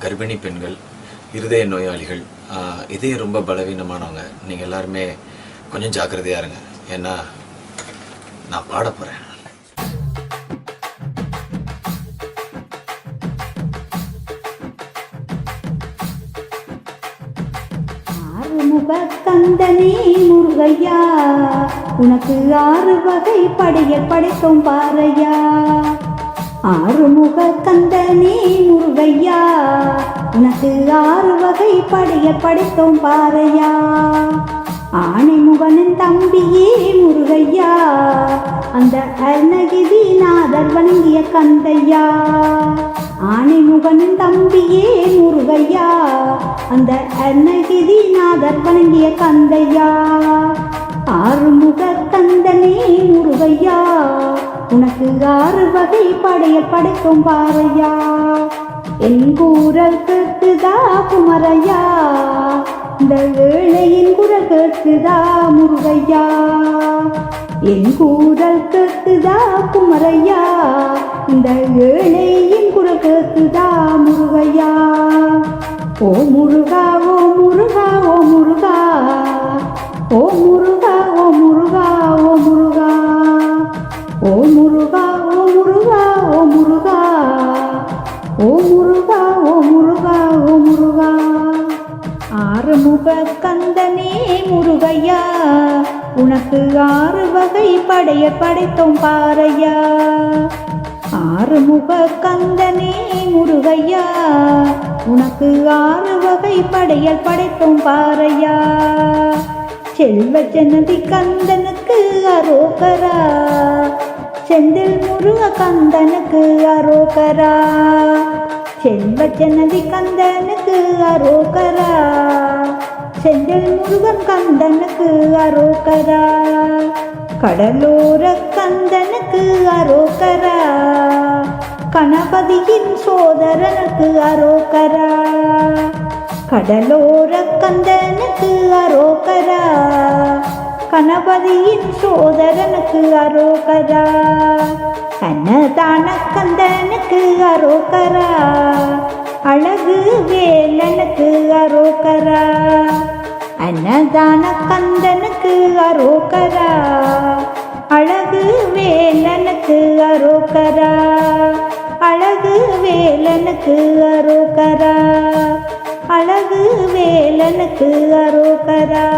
கர்ப்பிணி பெண்கள் இருதய நோயாளிகள் ஆஹ், இதயம் ரொம்ப பலவீனமானவங்க. நீங்கள் எல்லாருமே கொஞ்சம் ஜாக்கிரதையாக இருங்க. ஏன்னா நான் பாட போகிறேன் ஆறுமுக கந்தனே முருகையா உனக்கு ஆறு வகை படைய படைத்தோம் பாறையா. ஆறுமுக கந்தனே முருகையா உனக்கு ஆறு வகை படைய படைத்தோம் பாறையா. ஆணைமுகனின் தம்பியே முருகையா அந்த அருணகிரி நாதர் வணங்கிய கந்தையா. ஆணைமுகனின் தம்பியே முருகையா அந்த அருணகிரி நாதர் வணங்கிய கந்தையா. ஆறுமுக கந்தனே உனக்கு ஆறு வகை படைய படைக்கும் பாறையா என் கூறல் கேட்டுதா குமரையா? இந்த வேளையின் குரல் கேட்டுதா முருகையா? என் கூறல் கேட்டுதா குமரையா? இந்த ஏழையின் குரல் கேட்டுதா முருகையா? ஓ முருகா ஓ முருகா ஓ முருகா ஓ முருகா. ஆறுமுக கந்தனே முருகையா உனக்கு ஆறு வகை படைய படைத்தோம் பாறையா. ஆறுமுக கந்தனே முருகையா உனக்கு ஆறு வகை படையல் படைத்தோம் பாறையா. செல்வ ஜனதி கந்தனுக்கு அரோகரா செந்தில் முருக கந்தனுக்கு அரோகரா. செல்வ ஜனதி கந்தனுக்கு அரோகரா. செந்தில் முருகன் கந்தனுக்கு அரோகரா. கடலோர கந்தனுக்கு அரோகரா. கணபதியின் சோதரனுக்கு அரோகரா. கடலோர கந்தனுக்கு அரோகரா. கணபதியின் சோதரனுக்கு அரோகரா. கண்ணதான கந்தனுக்கு அரோகரா. அழகு வேலனுக்கு அரோகரா. அன்னதான கந்தனுக்கு அரோகரா. அழகு வேலனுக்கு அரோகரா. அழகு வேலனுக்கு அரோகரா. அழகு வேலனுக்கு அரோகரா.